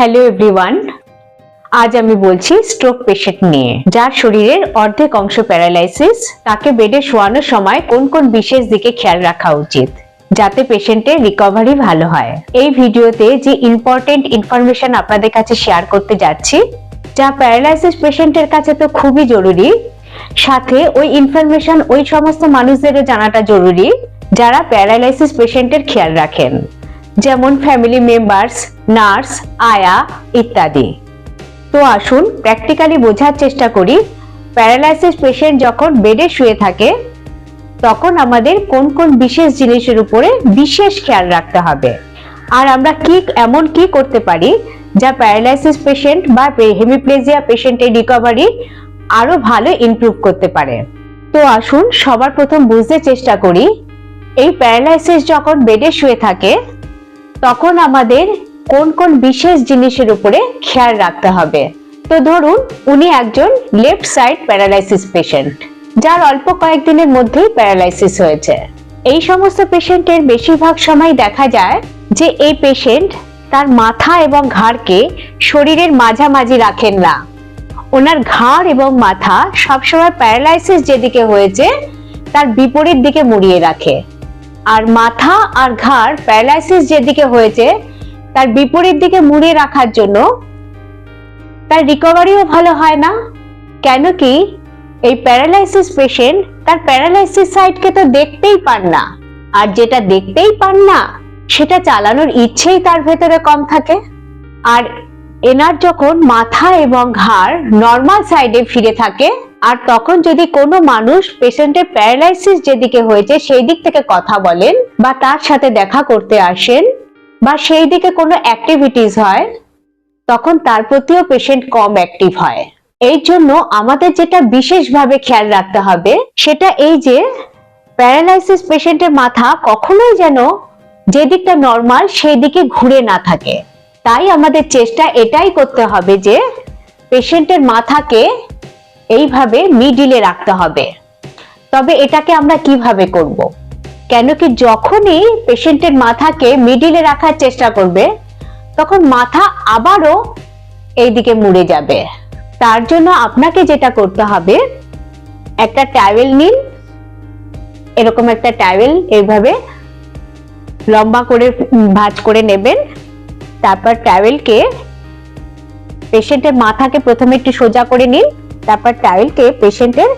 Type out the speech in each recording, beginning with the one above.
Hello everyone আজ আমি বলছি স্ট্রোক পেশেন্ট নিয়ে। যার শরীরের অর্ধেক অংশ প্যারালাইসিস তাকে বেডে শোয়ানোর সময় কোন কোন বিশেষ দিকে খেয়াল রাখা উচিত, যাতে পেশেন্টের রিকভারি ভালো হয়। এই ভিডিওতে যে ইম্পর্টেন্ট ইনফরমেশন আপনাদের কাছে শেয়ার করতে যাচ্ছি, যা প্যারালাইসিস পেশেন্টের কাছে তো খুবই জরুরি, সাথে ওই ইনফরমেশন ওই সমস্ত মানুষদেরও জানাটা জরুরি, যারা প্যারালাইসিস পেশেন্টের খেয়াল রাখেন। যেমন ফ্যামিলি মেম্বার্স নার্স আয়া ইত্যাদি। তো আসুন প্র্যাকটিক্যালি বোঝার চেষ্টা করি প্যারালাইসিস পেশেন্ট যখন বেডে শুয়ে থাকে, তখন আমাদের কোন কোন বিশেষ জিনিসের উপরে বিশেষ খেয়াল রাখতে হবে। আর আমরা কি, এমন কি করতে পারি, যা প্যারালাইসিস পেশেন্ট বা হেমিপ্লেজিয়া পেশেন্টের রিকভারি আরও ভালো ইমপ্রুভ করতে পারে। তো আসুন সবার প্রথম বুঝতে চেষ্টা করি, এই প্যারালাইসিস যখন বেডে শুয়ে থাকে তখন আমাদের কোন কোন বিশেষ জিনিসের উপরে খেয়াল রাখতে হবে। তো ধরুন, উনি একজন লেফট সাইড প্যারালাইসিস পেশেন্ট যার অল্প কয়েকদিনের মধ্যেই প্যারালাইসিস হয়েছে। এই সমস্ত পেশেন্টের বেশিরভাগ সময় দেখা যায় যে এই পেশেন্ট তার মাথা এবং ঘাড়কে শরীরের মাঝামাঝি রাখেন না। ওনার ঘাড় এবং মাথা সবসময় প্যারালাইসিস যেদিকে হয়েছে, তার বিপরীত দিকে মুড়িয়ে রাখে। আর মাথা আর ঘাড় প্যারালাইসিস যেদিকে হয়েছে, তার বিপরীত দিকে মুড়িয়ে রাখার জন্য তার রিকভারিও ভালো হয় না। কেন কি এই প্যারালাইসিস পেশেন্ট তার প্যারালাইসিস সাইডকে তো দেখতেই পান না। আর যেটা দেখতেই পান না, সেটা চালানোর ইচ্ছেই তার ভেতরে কম থাকে। আর এনার যখন মাথা এবং ঘাড় নর্মাল সাইডে ফিরে থাকে আর তখন যদি কোনো মানুষ পেশেন্টের প্যারালাইসিস যেদিকে হয়েছে সেই দিক থেকে কথা বলেন বা তার সাথে দেখা করতে আসেন বা সেই দিকে কোনো অ্যাক্টিভিটিস হয়, তখন তার প্রতিও পেশেন্ট কম অ্যাক্টিভ হয়। এই জন্য আমাদের যেটা বিশেষভাবে খেয়াল রাখতে হবে, সেটা এই যে প্যারালাইসিস পেশেন্টের মাথা কখনোই যেন যে দিকটা নর্মাল সেই দিকে ঘুরে না থাকে। তাই আমাদের চেষ্টা এটাই করতে হবে যে পেশেন্টের মাথাকে এইভাবে মিডিলে রাখতে হবে। তবে এটাকে আমরা কীভাবে করব? কেন কি যখনই পেশেন্টের মাথাকে মিডিলে রাখার চেষ্টা করবে, তখন মাথা আবারও এইদিকে মুড়ে যাবে। তার জন্য আপনাকে যেটা করতে হবে, একটা ট্যাওয়েল নিন। এরকম একটা ট্যাওয়েল এইভাবে লম্বা করে, ভাঁজ করে নেবেন। তারপর ট্যাওয়েলকে পেশেন্টের মাথাকে প্রথমে একটু সোজা করে নিন। তারপর ট্যাওয়েলকে পেশেন্টের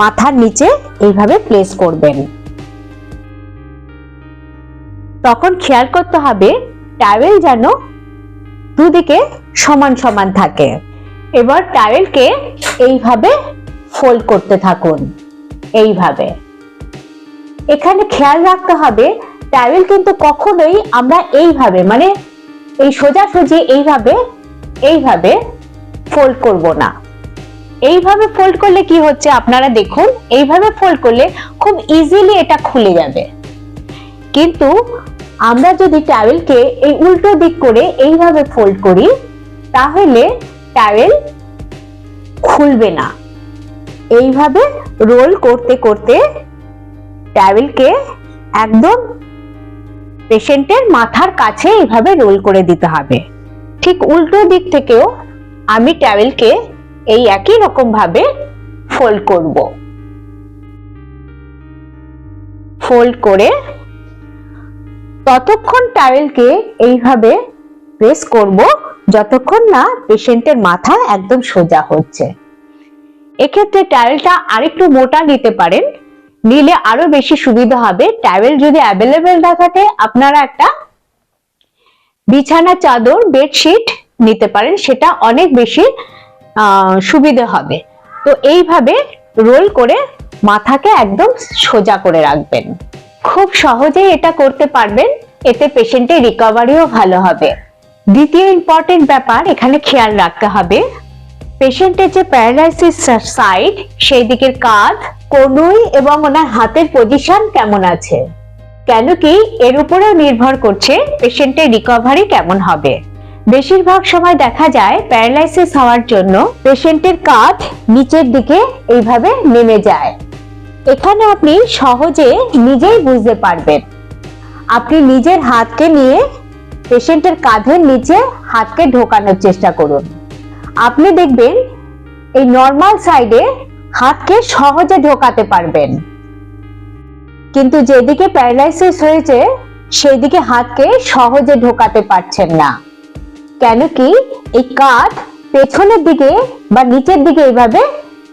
মাথার নিচে এইভাবে প্লেস করবেন। তখন খেয়াল করতে হবে টাওয়েল যেন দুদিকে সমান সমান থাকে। এবার টাওয়েলকে এইভাবে ফোল্ড করতে থাকুন, এইভাবে। এখানে খেয়াল রাখতে হবে টাওয়েল কিন্তু কখনোই আমরা এইভাবে মানে এই সোজাসুজি এইভাবে এইভাবে ফোল্ড করব না। এইভাবে ফোল্ড করলে কি হচ্ছে আপনারা দেখুন, এইভাবে ফোল্ড করলে খুব ইজিলি এটা খুলে যাবে। কিন্তু আমরা যদি টাওয়েলকে এই উল্টো দিক করে এইভাবে ফোল্ড করি, তাহলে টাওয়েল খুলবে না। এইভাবে রোল করতে করতে টাওয়েলকে একদম পেশেন্টের মাথার কাছে এইভাবে রোল করে দিতে হবে। ঠিক উল্টো দিক থেকেও আমি টাওয়েলকে এই একই রকম ভাবে ফোল্ড করব। ফোল্ড করে ততক্ষণ টাওয়েলকে এইভাবে প্রেস করব যতক্ষণ না পেশেন্টের মাথা একদম সোজা হচ্ছে। এক্ষেত্রে টাওয়েলটা আরেকটু মোটা নিতে পারেন, নিলে আরও বেশি সুবিধা হবে। টাওয়েল যদি অ্যাভেলেবেল না থাকে, আপনারা একটা বিছানা চাদর বেডশিট নিতে পারেন, সেটা অনেক বেশি সুবিধে হবে। তো এইভাবে রোল করে মাথাকে একদম সোজা করে রাখবেন। খুব সহজেই এটা করতে পারবেন, এতে পেশেন্টের রিকভারিও ভালো হবে। দ্বিতীয় ইম্পর্টেন্ট ব্যাপার, এখানে খেয়াল রাখতে হবে পেশেন্টের যে প্যারালাইসিস সাইড সেই দিকের কাঁধ, কনুই এবং ওনার হাতের পজিশন কেমন আছে? কেন কি এর উপরেও নির্ভর করছে পেশেন্টের রিকভারি কেমন হবে। বেশিরভাগ সময় দেখা যায় প্যারালাইসিস হওয়ার জন্য পেশেন্টের কাঁধ নিচের দিকে এইভাবে নেমে যায়। এখানে আপনি সহজে নিজেই বুঝতে পারবেন। আপনি নিজের হাতকে নিয়ে পেশেন্টের কাঁধের নিচে হাতকে ঢোকানোর চেষ্টা করুন। আপনি দেখবেন এই নর্মাল সাইডে হাতকে সহজে ঢোকাতে পারবেন। কিন্তু যেদিকে প্যারালাইসিস হয়েছে সেই দিকে হাতকে সহজে ঢোকাতে পারছেন না। কেন কি এই কাঁধ পেছনের দিকে বা নিচের দিকে এইভাবে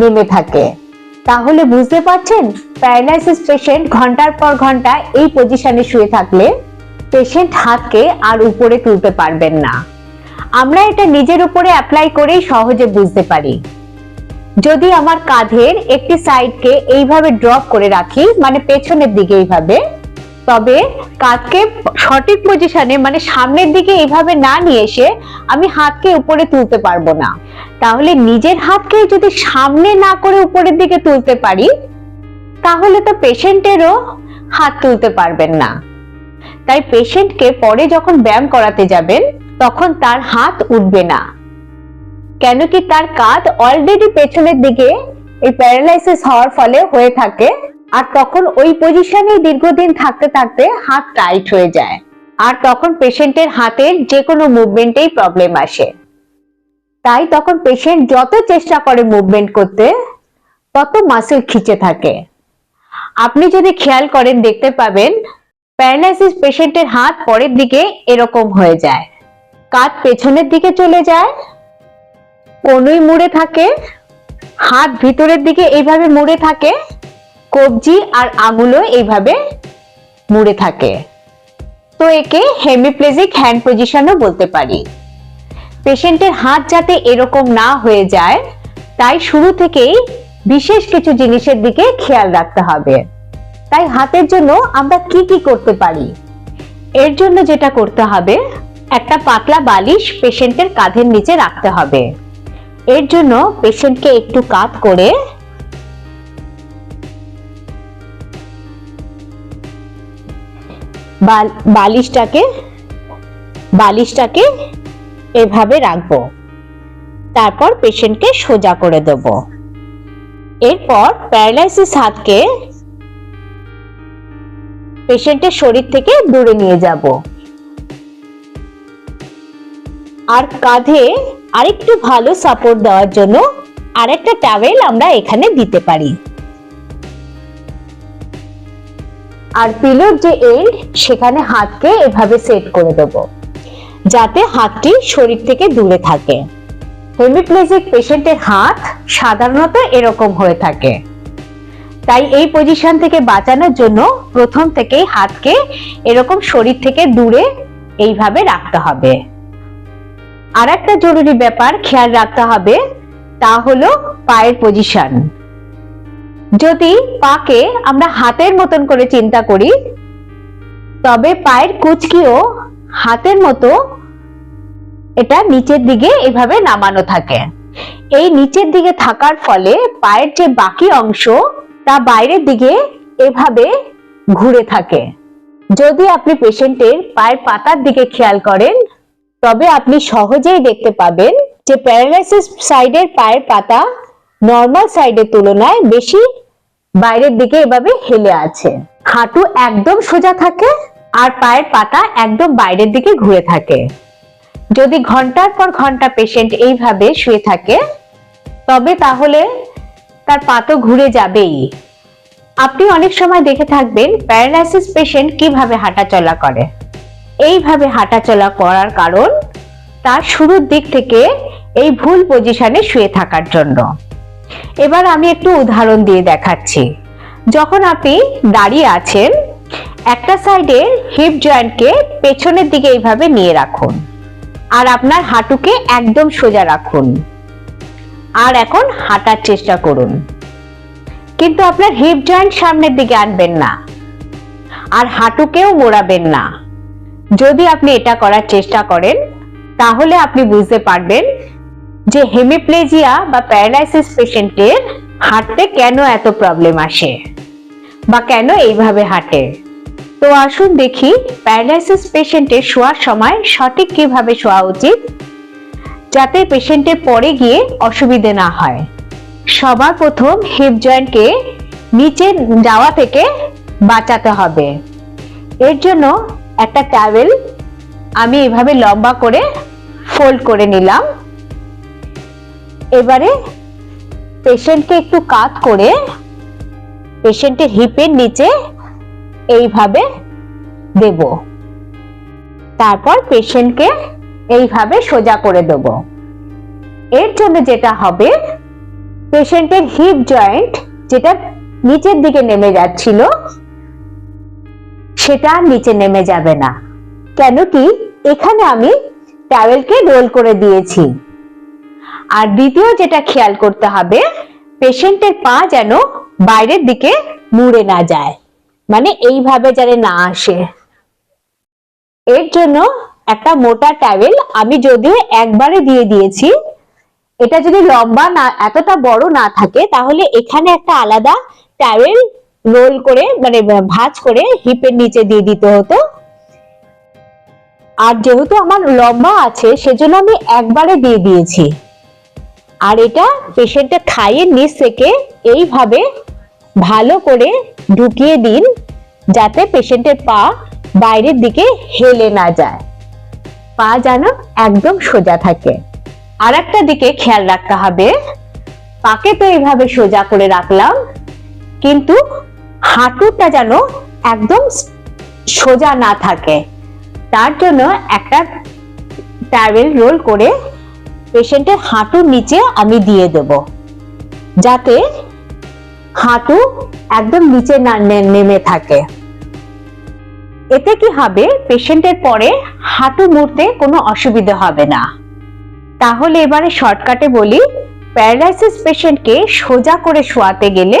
নেমে থাকে। তাহলে বুঝতে পারছেন প্যারালাইসিস পেশেন্ট ঘণ্টার পর ঘণ্টা এই পজিশনে শুয়ে থাকলে পেশেন্ট হাতকে আর উপরে তুলতে পারবেন না। আমরা এটা নিজের উপরে অ্যাপ্লাই করেই সহজে বুঝতে পারি। যদি আমার কাঁধের একটি সাইডকে এইভাবে ড্রপ করে রাখি মানে পেছনের দিকে এইভাবে তবে কাঁধকে সঠিক পজিশনে মানে সামনের দিকে এইভাবে না নিয়ে এসে আমি হাতকে উপরে তুলতে পারব না। তাহলে নিজের হাতকে যদি সামনে না করে উপরের দিকে তুলতে পারি, তাহলে তো পেশেন্টেরও হাত তুলতে পারবেন না। তাই পেশেন্টকে পরে যখন ব্যায়াম করাতে যাবেন, তখন তার হাত উঠবে না। কেন কি তার কাঁধ অলরেডি পেছনের দিকে এই প্যারালাইসিস হওয়ার ফলে হয়ে থাকে। আর তখন ওই পজিশনে দীর্ঘদিন থাকতে থাকতে হাত টাইট হয়ে যায়। আর তখন পেশেন্টের হাতের যে কোনো মুভমেন্টেই প্রবলেম আসে। তাই তখন পেশেন্ট যত চেষ্টা করে মুভমেন্ট করতে, তত মাসেল খিচে থাকে। আপনি যদি খেয়াল করেন, দেখতে পাবেন প্যারালাইসিস পেশেন্টের হাত পরের দিকে এরকম হয়ে যায়। কাঁধ পেছনের দিকে চলে যায়, কনুই মুড়ে থাকে, হাত ভিতরের দিকে এইভাবে মুড়ে থাকে কবজি আর আঙুলও এইভাবে মুড়ে থাকে। তো একে হেমিপ্লেজিক হ্যান্ড পজিশনও বলতে পারি। পেশেন্টের হাত যাতে এরকম না হয়ে যায়, তাই শুরু থেকেই বিশেষ কিছু জিনিসের দিকে খেয়াল রাখতে হবে। তাই হাতের জন্য আমরা কি কি করতে পারি? এর জন্য যেটা করতে হবে, একটা পাতলা বালিশ পেশেন্টের কাঁধের নিচে রাখতে হবে। এর জন্য পেশেন্টকে একটু কাত করে বালিশটাকে বালিশটাকে এভাবে রাখব। তারপর পেশেন্টকে সোজা করে দেব। এরপর প্যারালাইসিস হাতকে পেশেন্টের শরীর থেকে দূরে নিয়ে যাব। আর কাঁধে আরেকটু ভালো সাপোর্ট দেওয়ার জন্য আরেকটা টাওয়েল আমরা এখানে দিতে পারি। আর পিলোর যে এন্ড সেখানে হাতকে এভাবে সেট করে দেব। যাতে হাতটি শরীর থেকে দূরে থাকে। হেমিপ্লেজিক পেশেন্টের হাত সাধারণত এরকম হয়ে থাকে। তাই এই পজিশন থেকে বাঁচানোর জন্য প্রথম থেকেই হাতকে এরকম শরীর থেকে দূরে এইভাবে রাখতে হবে। আর একটা জরুরি ব্যাপার খেয়াল রাখতে হবে, তা হলো পায়ের পজিশন যদি পাকে আমরা হাতের মতন করে চিন্তা করি, তবে পায়ের কুচকিও হাতের মতো এটা নিচের দিকে এভাবে নামানো থাকে। এই নিচের দিকে থাকার ফলে পায়ের যে বাকি অংশ, তা বাইরের দিকে এভাবে ঘুরে থাকে। যদি আপনি পেশেন্টের পায়ের পাতার দিকে খেয়াল করেন, তবে আপনি সহজেই দেখতে পাবেন যে প্যারালাইসিস সাইডের পায়ের পাতা নর্মাল সাইডের তুলনায় বেশি বাইরের দিকে এভাবে হেলে আছে। হাঁটু একদম সোজা থাকে আর পায়ের পাতা একদম বাইরের দিকে ঘুরে থাকে। যদি ঘণ্টার পর ঘণ্টা পেশেন্ট এইভাবে শুয়ে থাকে, তবে তাহলে তার পা তো ঘুরে যাবেই। আপনি অনেক সময় দেখে থাকবেন প্যারালাইসিস পেশেন্ট কীভাবে হাঁটাচলা করে। এইভাবে হাঁটাচলা করার কারণ তার শুরুর দিক থেকে এই ভুল পজিশনে শুয়ে থাকার জন্য। এবার আমি একটু উদাহরণ দিয়ে দেখাচ্ছি। যখন আপনি দাঁড়িয়ে আছেন, একটা সাইডে হিপ জয়েন্টকে পেছনের দিকে এইভাবে নিয়ে রাখুন আর আপনার হাঁটুকে একদম সোজা রাখুন আর এখন হাঁটার চেষ্টা করুন। কিন্তু আপনার হিপ জয়েন্ট সামনের দিকে আনবেন না আর হাঁটুকেও মোড়াবেন না। যদি আপনি এটা করার চেষ্টা করেন, তাহলে আপনি বুঝতে পারবেন যে হেমিপ্লেজিয়া বা প্যারালাইসিস পেশেন্টের হাঁটতে কেন এত প্রবলেম আসে? বা কেন এইভাবে হাঁটে? তো আসুন দেখি প্যারালাইসিস পেশেন্টের শোয়ার সময় সঠিক কীভাবে শোয়া উচিত, যাতে পেশেন্টের পরে গিয়ে অসুবিধে না হয়। সবার প্রথম হিপ জয়েন্টকে নিচে যাওয়া থেকে বাঁচাতে হবে। এর জন্য একটা টাওয়েল আমি এভাবে লম্বা করে ফোল্ড করে নিলাম। এবারে পেশেন্টকে একটু কাত করে পেশেন্টের হিপের নিচে এইভাবে দেব। তারপর পেশেন্টকে এইভাবে সোজা করে দেব। এর জন্য যেটা হবে পেশেন্টের হিপ জয়েন্ট যেটা নিচের দিকে নেমে যাচ্ছিল, সেটা নিচে নেমে যাবে না। কেন কি? এখানে আমি টাওয়েলকে রোল করে দিয়েছি। আর দ্বিতীয় যেটা খেয়াল করতে হবে, পেশেন্টের পা যেন বাইরের দিকে মুড়ে না যায়। মানে এইভাবে যেন না আসে। এর জন্য একটা মোটা টাওয়েল আমি যদিও একবারে দিয়ে দিয়েছি, এটা যদি লম্বা না, এতটা বড় না থাকে, তাহলে এখানে একটা আলাদা টাওয়েল রোল করে মানে ভাঁজ করে হিপের নিচে দিয়ে দিতে হতো। আর যেহেতু আমার লম্বা আছে, সেজন্য আমি একবারে দিয়ে দিয়েছি। আর এটা পেশেন্টের থাইয়ের নিচ থেকে এইভাবে ভালো করে ঢুকিয়ে দিন, যাতে পেশেন্টের পা বাইরের দিকে হেলে না যায়। পা যেন একদম সোজা থাকে। আর একটা দিকে খেয়াল রাখতে হবে। পাকে তো এইভাবে সোজা করে রাখলাম, কিন্তু হাঁটুটা যেন একদম সোজা না থাকে। তার জন্য একটা টাওয়েল রোল করে পেশেন্টের হাঁটুর নিচে আমি দিয়ে দেব। যাতে হাঁটু একদম নিচে না নেমে থাকে। এতে কি হবে? পেশেন্টের পরে হাঁটু মুড়তে কোনো অসুবিধা হবে না। তাহলে এবারে শর্টকাটে বলি, প্যারালাইসিস পেশেন্টকে সোজা করে শোয়াতে গেলে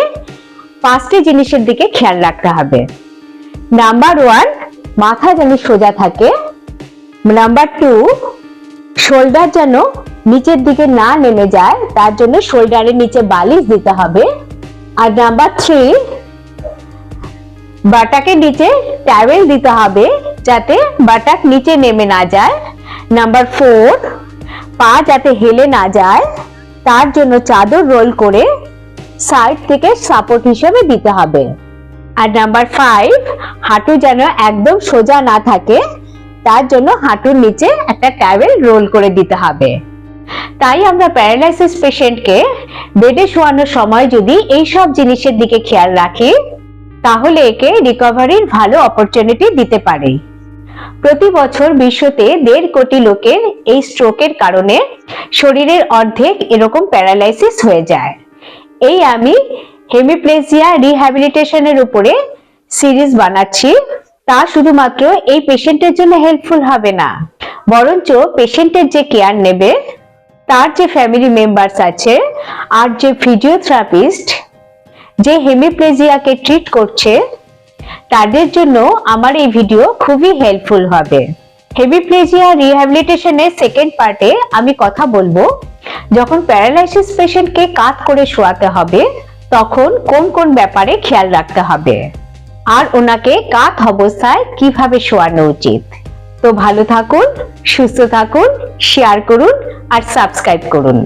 পাঁচটি জিনিসের দিকে খেয়াল রাখতে হবে। নাম্বার ওয়ান, মাথা যেন সোজা থাকে। নাম্বার টু, শোল্ডার যেন নিচের দিকে না নেমে যায়, তার জন্য শোল্ডারের নিচে বালিশ দিতে হবে। আর নাম্বার থ্রি বাটাকের নিচে ট্যাবেল দিতে হবে, যাতে বাটাক নিচে নেমে না যায়। নাম্বার ফোর পা যাতে হেলে না যায়, তার জন্য চাদর রোল করে সাইড থেকে সাপোর্ট হিসেবে দিতে হবে। আর নাম্বার ফাইভ হাঁটু যেন একদম সোজা না থাকে, তার জন্য হাঁটুর নিচে একটা ট্যাওয়েল রোল করে দিতে হবে। তাই আমরা প্যারালাইসিস পেশেন্টকে বেডে শোয়ানোর সময় যদি এই সব জিনিসের দিকে খেয়াল রাখি, তাহলে একে রিকভারির ভালো অপরচুনিটি দিতে পারি। প্রতি বছর বিশ্বতে দেড় কোটি লোকের এই স্ট্রোকের কারণে শরীরের অর্ধেক এরকম প্যারালাইসিস হয়ে যায়। এই আমি হেমিপ্লেজিয়া রিহ্যাবিলিটেশনের উপরে সিরিজ বানাচ্ছি, তা শুধুমাত্র এই পেশেন্টের জন্য হেল্পফুল হবে না, বরঞ্চ পেশেন্টের যে কেয়ার নেবে তার যে ফ্যামিলি মেম্বার্স আছে আর যে ফিজিওথেরাপিস্ট যে হেমিপ্লেজিয়াকে ট্রিট করছে, তাদের জন্য আমার এই ভিডিও খুবই হেল্পফুল হবে। হেমিপ্লেজিয়া রিহ্যাবিলিটেশনের সেকেন্ড পার্টে আমি কথা বলব। যখন প্যারালাইসিস পেশেন্টকে কাত করে শোয়াতে হবে, তখন কোন কোন ব্যাপারে খেয়াল রাখতে হবে? আর ওনাকে কাত অবস্থায় কীভাবে শোয়ানো উচিত? তো ভালো থাকুন সুস্থ থাকুন শেয়ার করুন আর সাবস্ক্রাইব করুন।